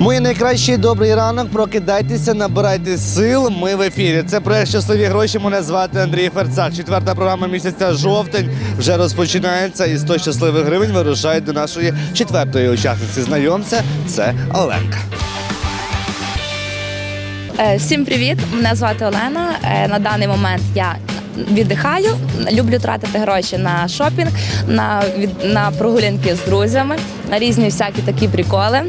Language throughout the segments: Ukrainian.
Мої найкращий добрий ранок. Прокидайтеся, набирайте сил. Ми в ефірі. Це проект щасливі гроші. Мене звати Андрій Ферцак. Четверта програма місяця жовтень вже розпочинається. І 100 щасливих гривень вирушають до нашої четвертої учасниці. Знайомця це Оленка. Е, Всім привіт! Мене звати Олена. Е, На даний момент я віддихаю. Люблю тратити гроші на шопінг, на, від- на прогулянки з друзями, на різні всякі такі приколи.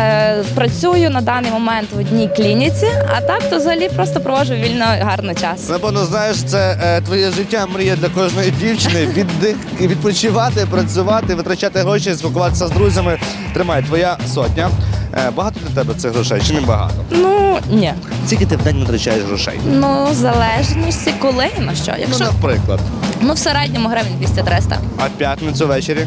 Е, Працюю на даний момент в одній клініці, а так то взагалі просто проводжу вільно гарний час. Напевно, знаєш, це е, твоє життя, мрія для кожної дівчини. Віддих, відпочивати, працювати, витрачати гроші, спілкуватися з друзями. Тримай, твоя сотня. Е, багато для тебе цих грошей чи не багато? Ну ні. Скільки ти в день витрачаєш грошей? Ну, залежності коли і на що. Ну, Якщо наприклад, ну в середньому гривень 200-300. а п'ятницю ввечері.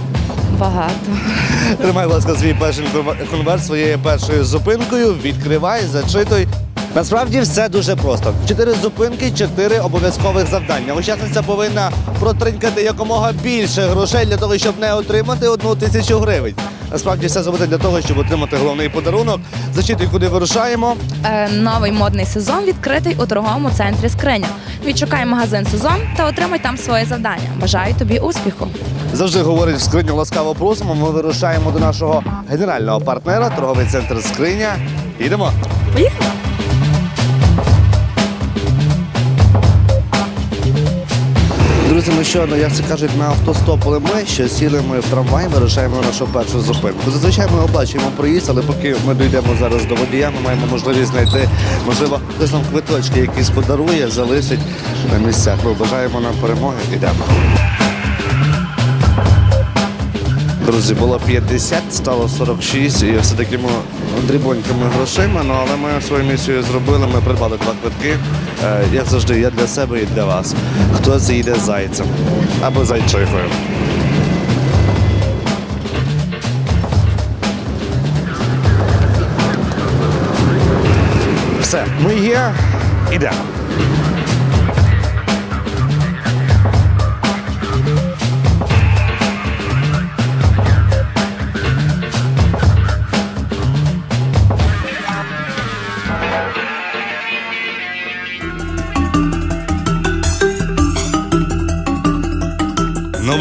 Багато. Тримай, будь ласка, свій перший конвер- конверт своєю першою зупинкою. Відкривай, зачитуй. Насправді все дуже просто. Чотири зупинки, чотири обов'язкових завдання. Учасниця повинна протринькати якомога більше грошей для того, щоб не отримати одну тисячу гривень. Насправді все зробити для того, щоб отримати головний подарунок. Зачитуй, куди вирушаємо. Е, Новий модний сезон відкритий у торговому центрі Скриня. Відшукай магазин сезон та отримай там своє завдання. Бажаю тобі успіху. Завжди говорить в скриню ласкаво просимо. Ми вирушаємо до нашого генерального партнера, торговий центр Скриня. Йдемо. Поїхали! Друзі, ми щойно, як це кажуть, на автостопили ми, що сіли ми в трамвай, вирушаємо на нашу першу зупинку. Зазвичай ми оплачуємо проїзд, але поки ми дійдемо зараз до водія, ми маємо можливість знайти, можливо, хтось нам квиточки якісь подарує, залишить на місцях. Ми бажаємо нам перемоги. Ідемо. Друзі, було 50, стало 46, і все такими дрібонькими грошима. Ну але ми свою місію зробили. Ми придбали два квитки. Е, як завжди, я для себе і для вас. Хто заїде зайцем або зайчихою. Все, ми є, ідемо.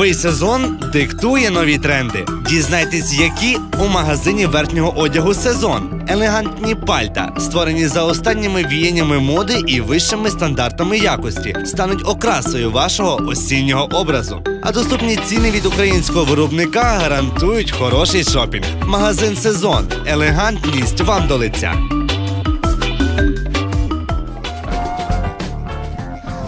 Новий сезон диктує нові тренди. Дізнайтесь, які у магазині верхнього одягу сезон. Елегантні пальта, створені за останніми віяннями моди і вищими стандартами якості, стануть окрасою вашого осіннього образу. А доступні ціни від українського виробника гарантують хороший шопінг. Магазин сезон. Елегантність вам до лиця.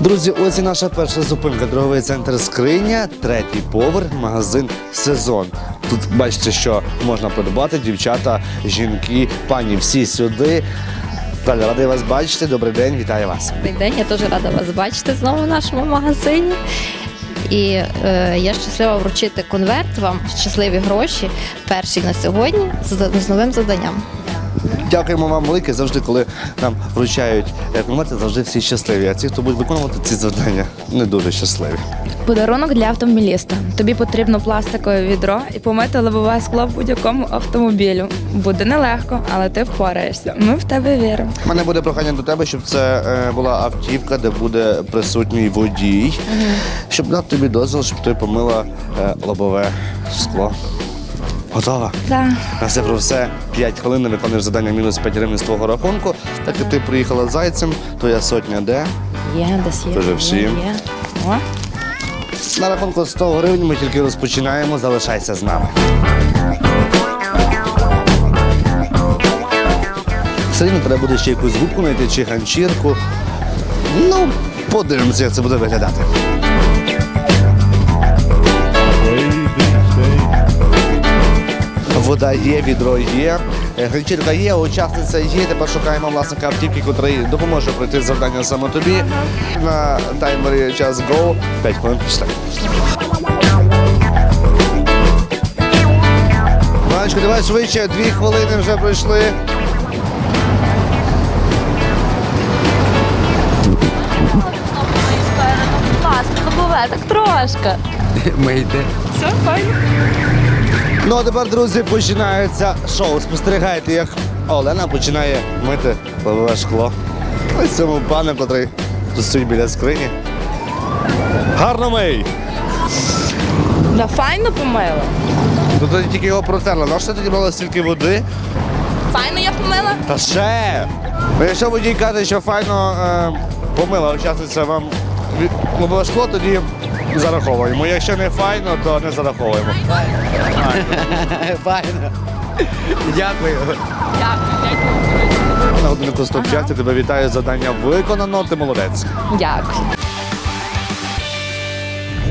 Друзі, ось і наша перша зупинка. Торговий центр Скриня, третій поверх, магазин Сезон. Тут бачите, що можна придбати дівчата, жінки, пані, всі сюди. Далі радий вас бачити. Добрий день, вітаю вас. Добрий день, я дуже рада вас бачити знову в нашому магазині. І е, я щаслива вручити конверт вам щасливі гроші, перший на сьогодні з, з новим завданням. Дякуємо вам велике. Завжди, коли нам вручають е, завжди всі щасливі. А ті, хто будуть виконувати ці завдання, не дуже щасливі. Подарунок для автомобіліста. Тобі потрібно пластикове відро і помити лобове скло в будь-якому автомобілю. Буде нелегко, але ти впораєшся. Ми в тебе віримо. У мене буде прохання до тебе, щоб це е, була автівка, де буде присутній водій, щоб дати тобі дозвіл, щоб ти помила е, лобове скло. Готова? Так. На все про все 5 хвилин не виконуєш завдання мінус 5 гривень з твого рахунку. Так як ти приїхала зайцем, твоя сотня де? Є, десь є. Дуже всім. Є, є. О. На рахунку 100 гривень ми тільки розпочинаємо. Залишайся з нами. Все рівно треба буде ще якусь губку знайти чи ганчірку. Ну, подивимося, як це буде виглядати. Вода є, відро є, е, ганчірка є, учасниця є. Тепер шукаємо власника автівки, який допоможе пройти завдання саме тобі. На таймері час go. 5 хвилин пішли. Іваночко, давай швидше, дві хвилини вже пройшли. Ласка, так трошки. Ми йде. Все, файно. Ну а тепер, друзі, починається шоу. Спостерігайте, як Олена починає мити лобове шкло. Ось цьому пану, котрий тут стоїть біля скрині. Гарно мий! Да файно помила. Тут тоді тільки його протерли. На що тоді брали стільки води? Файно я помила? Та ще! Ну, якщо водій каже, що файно е, помила учасниця вам від- шкло, тоді зараховуємо. Якщо не файно, то не зараховуємо. Файно. Дякую. На годинку стоп часі тебе вітаю. Завдання виконано. Ти молодець. Дякую.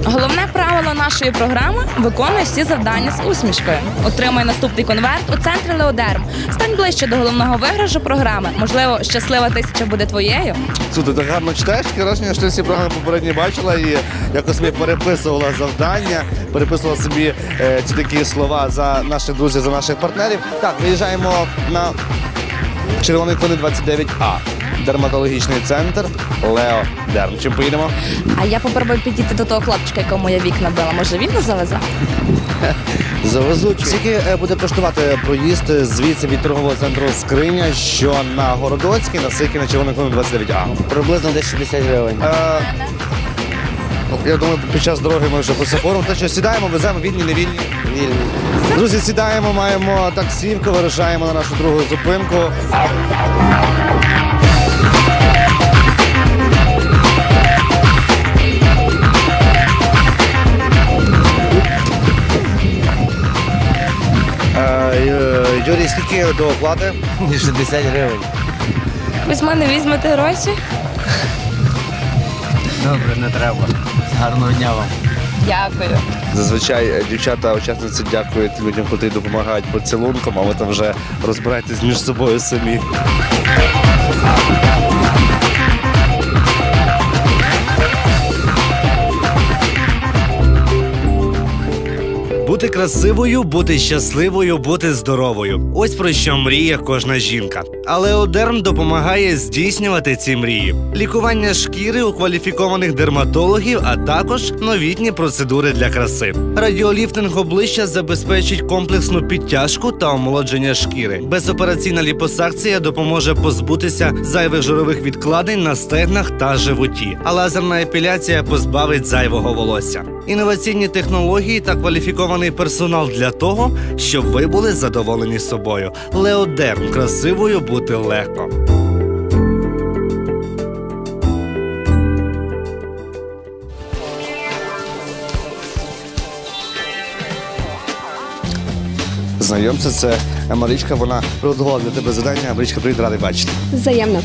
Головне правило нашої програми виконуй всі завдання з усмішкою. Отримай наступний конверт у центрі Леодерм. Стань ближче до головного виграшу програми. Можливо, щаслива тисяча буде твоєю. Слухай, ти гарно читаєш, таке враження, що всі програми попередні бачила і якось собі переписувала завдання, переписувала собі е, ці такі слова за наших друзів, за наших партнерів. Так, виїжджаємо на червоний кони 29А. Дерматологічний центр Лео Дерм. Чим поїдемо? А я попробую підійти до того хлопчика, якому я вікна била. Може він нас завезе? Завезуть. Скільки е, буде коштувати проїзд звідси від торгового центру Скриня, що на Городоцькій, на Сики, на червоний кони 29А? Приблизно десь 60 гривень. Е, Я думаю, під час дороги ми вже посипоримо. Те, що сідаємо, веземо вільні, не вільні. Вільно. Друзі, сідаємо, маємо таксівку, вирушаємо на нашу другу зупинку. Е, Юрій, скільки до оплати? 60 гривень. Ви з мене візьмете гроші? Добре, не треба. Гарного дня вам. Дякую. Зазвичай е, дівчата, учасниці дякують людям, котрі допомагають поцілунком, а ви там вже розбирайтесь між собою самі. Бути красивою, бути щасливою, бути здоровою. Ось про що мріє кожна жінка. Але Одерм допомагає здійснювати ці мрії: лікування шкіри у кваліфікованих дерматологів, а також новітні процедури для краси. Радіоліфтинг обличчя забезпечить комплексну підтяжку та омолодження шкіри. Безопераційна ліпосакція допоможе позбутися зайвих жирових відкладень на стегнах та животі. А лазерна епіляція позбавить зайвого волосся. Інноваційні технології та кваліфікований персонал для того, щоб ви були задоволені собою. Леодерм красивою бути легко. Знайомця, це Марічка, вона приготувала для тебе завдання. Марічка, привіт, радий бачити. Взаємно.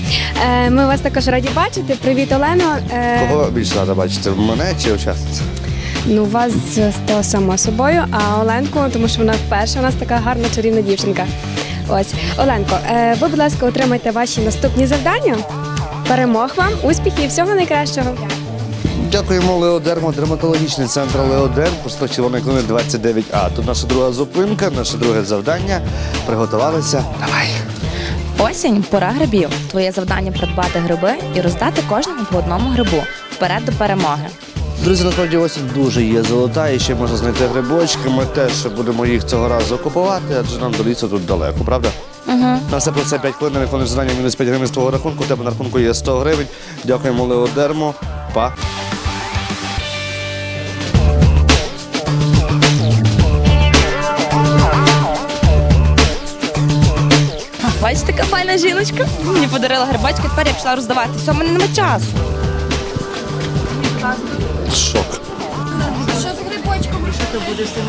Е, Ми вас також раді бачити. Привіт, Олено. Е, Кого більше рада бачити? Мене чи учасницю? Ну, вас з того само собою, а Оленку, тому що вона вперше у нас така гарна чарівна дівчинка. Ось, Оленко, е, ви, будь ласка, отримайте ваші наступні завдання. Перемог вам, успіхів, всього найкращого. Дякуємо Леодермо, дерматологічний центр Леодерм, просто червоної клини 29А. Тут наша друга зупинка, наше друге завдання. Приготувалися. Давай. Осінь пора грибів. Твоє завдання придбати гриби і роздати кожному по одному грибу. Вперед до перемоги. Друзі, насправді осінь дуже є золота і ще можна знайти грибочки. Ми теж будемо їх цього разу купувати, адже нам до лісу тут далеко, правда? Угу. На все про це 5 хвилин, виконуєш завдання мінус 5 гривень з твого рахунку. У тебе на рахунку є 100 гривень. Дякуємо Леодерму. Па. Бачите, яка файна жіночка. Мені подарила грибочки, тепер я пішла роздавати. Все, в мене немає часу. Шок.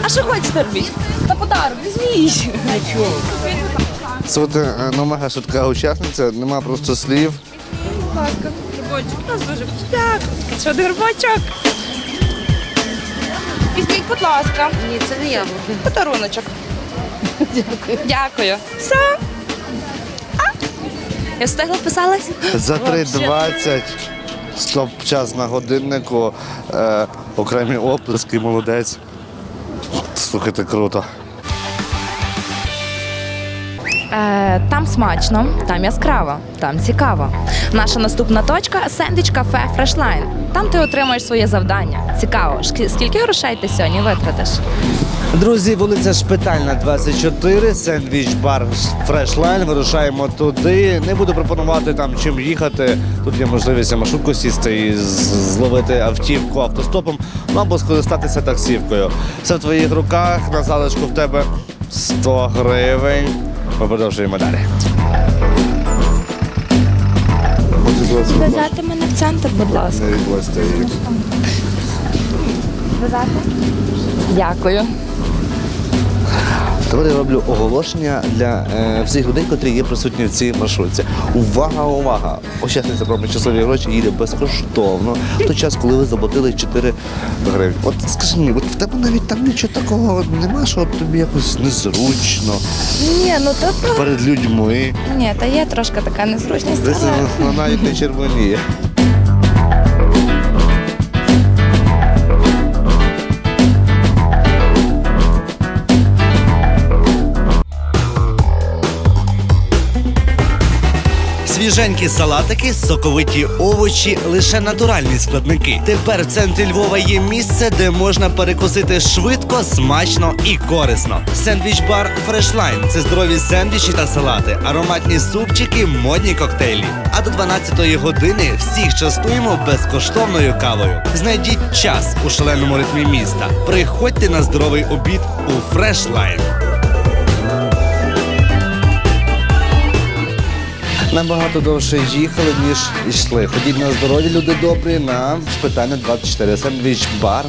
А що хочете робити? Та подарок, візьміть. Слухайте, е, ну мега швидка учасниця, нема просто слів. Будь ласка, грибочок. У нас дуже дякую. Що грибочок? Візьміть, будь ласка. Ні, це не яблуки. Подаруночок. Дякую. Дякую. Все. А? Я встигла вписалась? За 3.20 стоп час на годиннику. Е, окремі оплески, молодець. Слухайте, круто. Е, там смачно, там яскраво, там цікаво. Наша наступна точка сендвіч кафе Фрешлайн. Там ти отримаєш своє завдання. Цікаво, скільки грошей ти сьогодні витратиш? Друзі, вулиця Шпитальна, 24, сендвіч бар Фрешлайн. Вирушаємо туди. Не буду пропонувати там чим їхати. Тут є можливість маршрутку сісти і зловити автівку автостопом, ну або скористатися таксівкою. Все в твоїх руках. На залишку в тебе 100 гривень. Ми продовжуємо далі. Везете мене в центр, будь ласка. Везете? Дякую. Тепер я роблю оголошення для е, всіх людей, котрі є присутні в цій маршрутці. Увага, увага! Учасниця про щасливі гроші їде безкоштовно в той час, коли ви заплатили 4 гривні. От скажи мені, от в тебе навіть там нічого такого немає, що от тобі якось незручно Ні, ну то перед людьми. ні, та є трошки така незручність. Але- вона навіть не червоніє. Свіженькі салатики, соковиті овочі, лише натуральні складники. Тепер в центрі Львова є місце, де можна перекусити швидко, смачно і корисно. Сендвіч-бар Фрешлайн це здорові сендвічі та салати, ароматні супчики, модні коктейлі. А до 12-ї години всіх частуємо безкоштовною кавою. Знайдіть час у шаленому ритмі міста. Приходьте на здоровий обід у Фрешлайн. Набагато довше їхали, ніж йшли. Ходіть на здоров'я, люди добрі, на шпитальне 24. Сендвіч бар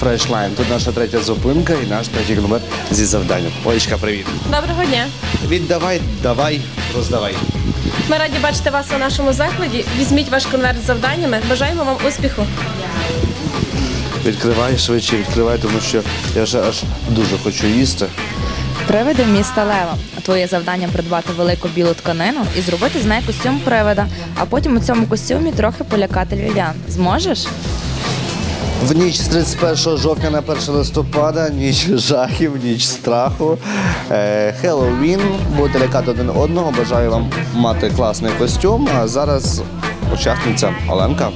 Фрешлайн. Тут наша третя зупинка і наш третій номер зі завданням. Олечка, привіт. Доброго дня. Віддавай, давай, роздавай. Ми раді бачити вас у нашому закладі. Візьміть ваш конверт з завданнями. Бажаємо вам успіху. Відкривай швидше, відкривай, тому що я вже аж дуже хочу їсти. Привиди міста Лева. Твоє завдання придбати велику білу тканину і зробити з неї костюм привида, а потім у цьому костюмі трохи полякати львів'ян. Зможеш? В ніч з 31 жовтня на 1 листопада, ніч жахів, ніч страху. Е, Хеллоуін. Будете лякати один одного. Бажаю вам мати класний костюм. А зараз учасниця Оленка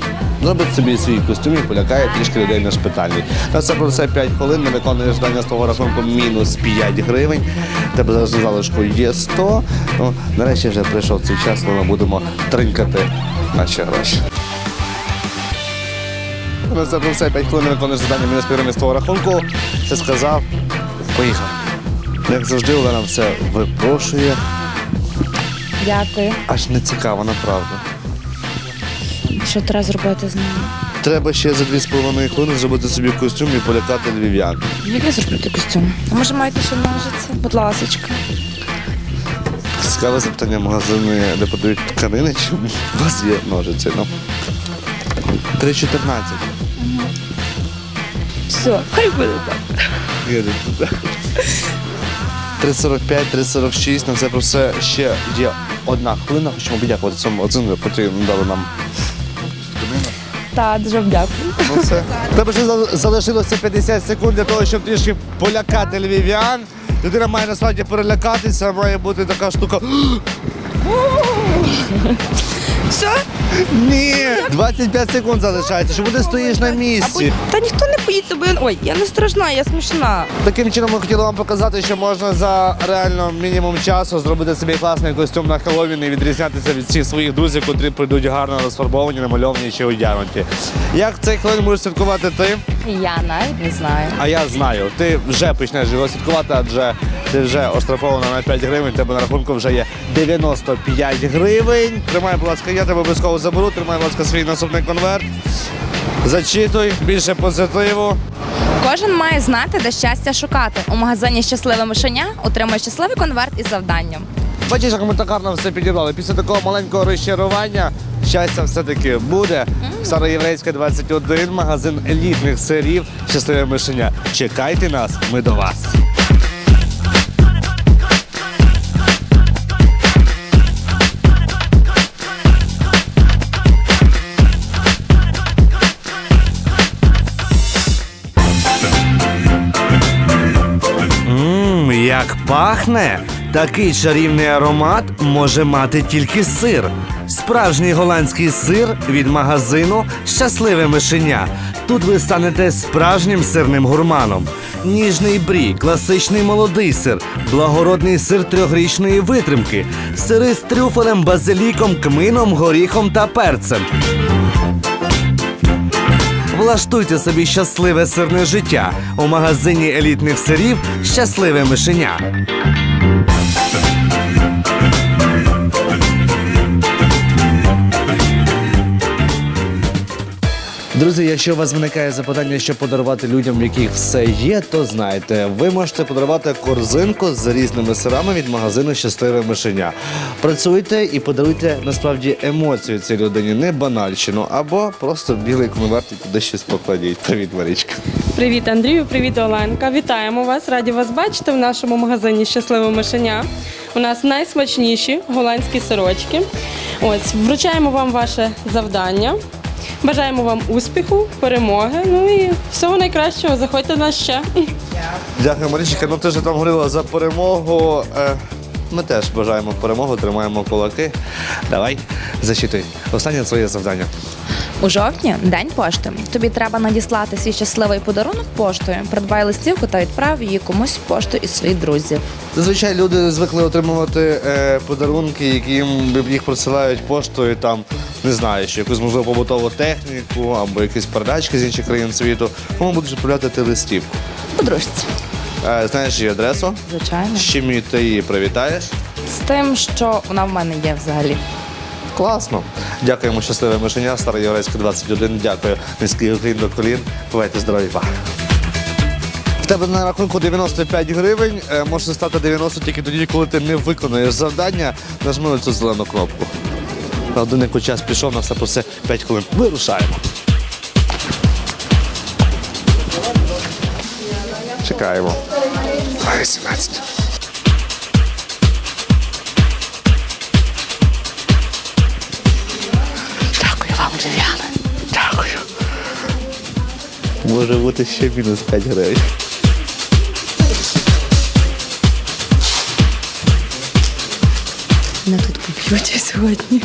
зробить собі свій костюм і полякає трішки людей на шпитальні. На це про все 5 хвилин. Не виконуєш завдання з того рахунку мінус 5 гривень. Тебе зараз залишку є 100. Ну, нарешті вже прийшов цей час, коли ми будемо тринкати наші гроші. На це про все 5 хвилин виконуєш завдання мінус півгривень з твого рахунку. Все сказав. Поїхав. Як завжди, Олена все випрошує. Дякую. Аж не цікаво, направду. Що треба зробити з ним? Треба ще за 2,5 хвилини зробити собі костюм і полякати львів'ян. Як я зроблю костюм? А може маєте ще ножиці? Будь ласочка. Цікаве запитання магазини, де подають тканини, чи у вас є ножиці? Ну. 3,14. Все, хай буде так. Їде туди. 3.45, 3.46, на це про все ще є одна хвилина. Хочемо подякувати цьому оцінку, потрібно дали нам Так, дуже вам дякую. Ну все. Тебе ще залишилося 50 секунд для того, щоб трішки полякати львів'ян. Людина має насправді перелякатися, має бути така штука. Все? Ні! 25 секунд залишається, що ти стоїш на місці. Та ніхто не боїться, бо я... Ой, я не страшна, я смішна. Таким чином ми хотіли вам показати, що можна за реально мінімум часу зробити собі класний костюм на Хеллоуін і відрізнятися від всіх своїх друзів, котрі прийдуть гарно розфарбовані, намальовані чи одягнуті. Як цей хвилин можеш святкувати ти? Я навіть не знаю. А я знаю, ти вже почнеш його святкувати, адже ти вже оштрафована на 5 гривень, тебе на рахунку вже є 95 гривень. Тримай, будь ласка, я тебе обов'язково заберу, тримай, будь ласка, свій наступний конверт. Зачитуй, більше позитиву. Кожен має знати, де щастя шукати. У магазині щасливе мишеня отримує щасливий конверт із завданням. Бачиш, як ми так гарно все підібрали. Після такого маленького розчарування щастя все-таки буде. Староєврейська 21, магазин елітних сирів, щасливе мишеня. Чекайте нас, ми до вас. Як пахне! Такий чарівний аромат може мати тільки сир. Справжній голландський сир від магазину Щасливе мишеня. Тут ви станете справжнім сирним гурманом. Ніжний брі, класичний молодий сир, благородний сир трьохрічної витримки, сири з трюфелем, базиліком, кмином, горіхом та перцем. Влаштуйте собі щасливе сирне життя у магазині елітних сирів Щасливе мишеня. Якщо у вас виникає запитання, що подарувати людям, в яких все є, то знайте, ви можете подарувати корзинку з різними сирами від магазину Щасливе мишеня. Працюйте і подаруйте насправді емоцію цій людині, не банальщину, або просто білий конверт і туди щось покладіть. Привіт, Марічка. Привіт, Андрію, привіт, Оленка. Вітаємо вас. Раді вас бачити в нашому магазині Щасливе мишеня. У нас найсмачніші голландські сирочки. Ось вручаємо вам ваше завдання. Бажаємо вам успіху, перемоги. Ну і всього найкращого. Заходьте нас ще. Дякую, Марічка. Ну ти ж там говорила за перемогу. Е, Ми теж бажаємо перемогу, тримаємо кулаки. Давай, зачитуй. Останнє своє завдання. У жовтні день пошти. Тобі треба надіслати свій щасливий подарунок поштою. Придбай листівку та відправ її комусь в пошту із своїх друзів. Зазвичай люди звикли отримувати е, подарунки, які їм їх присилають поштою, там не знаю, що якусь можливо побутову техніку або якісь передачки з інших країн світу. Кому будеш відправляти ти листівку? Подружці, Е, знаєш її адресу? звичайно, З чим ти її привітаєш? з тим, що вона в мене є взагалі. Класно. Дякуємо, щасливе мишеня, Старий Єврейська 21. Дякую. Низький уклін до колін. Бувайте здорові. Па. В тебе на рахунку 95 гривень. Е, Може стати 90 тільки тоді, коли ти не виконуєш завдання. Нажми на цю зелену кнопку. На годиннику час пішов, на все про все 5 хвилин. Вирушаємо. Чекаємо. 18. Дякую вам. Дякую. Може бути ще мінус 5 гривень. Мене тут поб'ють сьогодні.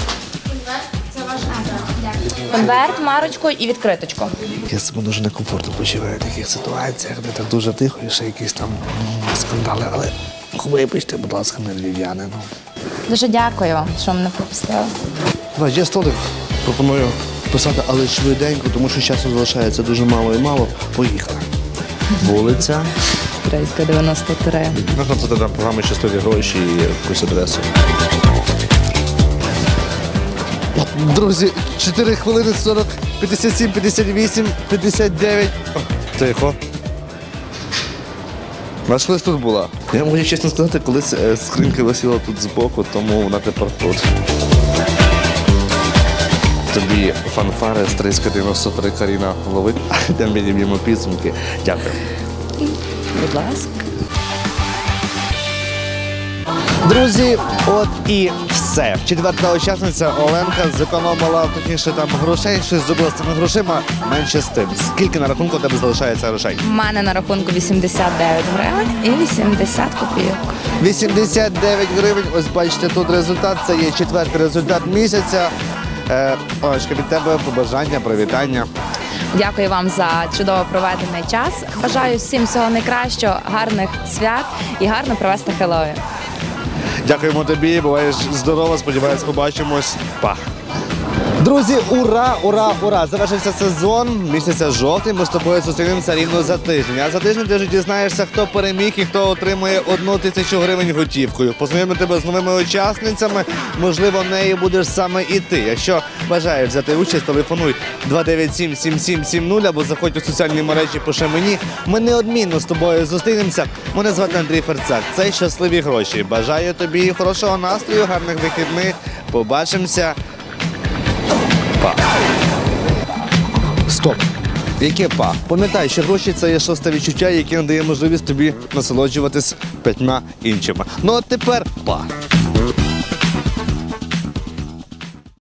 Конверт, марочку і відкриточку. Я себе дуже некомфортно почуваю в таких ситуаціях, де так дуже тихо і ще якісь там м, скандали, але вибачте, будь ласка, не львів'яни. Ну. Дуже дякую вам, що мене пропустили. Да, є столик. Пропоную писати, але швиденько, тому що часу залишається дуже мало і мало. Поїхали. Вулиця. Стрийська 93. Можна це програми щасливі гроші і якусь адресу. Друзі, 4 хвилини 40, 57, 58, 59. О, Тихо. Наш колись тут була. Я можу чесно сказати, колись е, скринька висіла тут збоку, тому вона тепер тут. Тобі фанфари стрийська 93 Каріна ловить. Йдемо відіб'ємо підсумки. Дякую. Будь ласка. Друзі, от і все. Четверта учасниця Оленка зекономила точніше там грошей, щось зробила з цими грошима менше з тим. Скільки на рахунку у тебе залишається грошей? У мене на рахунку 89 гривень і 80 копійок. 89 гривень. Ось бачите, тут результат. Це є четвертий результат місяця. Е, Олечка, від тебе побажання, привітання. Дякую вам за чудово проведений час. Бажаю всім всього найкращого, гарних свят і гарно провести Хеллоуін. Дякуємо тобі, буваєш здорово, сподіваюсь, побачимось. Па. Друзі, ура, ура, ура! Завершився сезон місяця жовтий. Ми з тобою зустрінемося рівно за тиждень. А за тиждень ти вже дізнаєшся, хто переміг і хто отримує одну тисячу гривень готівкою. Познайомлю тебе з новими учасницями. Можливо, нею будеш саме і ти. Якщо бажаєш взяти участь, телефонуй 297 7770 або заходь у соціальні мережі, пиши мені. Ми неодмінно з тобою зустрінемося. Мене звати Андрій Ферцак. Це щасливі гроші. Бажаю тобі хорошого настрою, гарних вихідних. Побачимося. Па. Стоп. Яке па? Пам'ятай, що гроші це є шосте відчуття, яке надає можливість тобі насолоджуватись п'ятьма іншими. Ну а тепер па.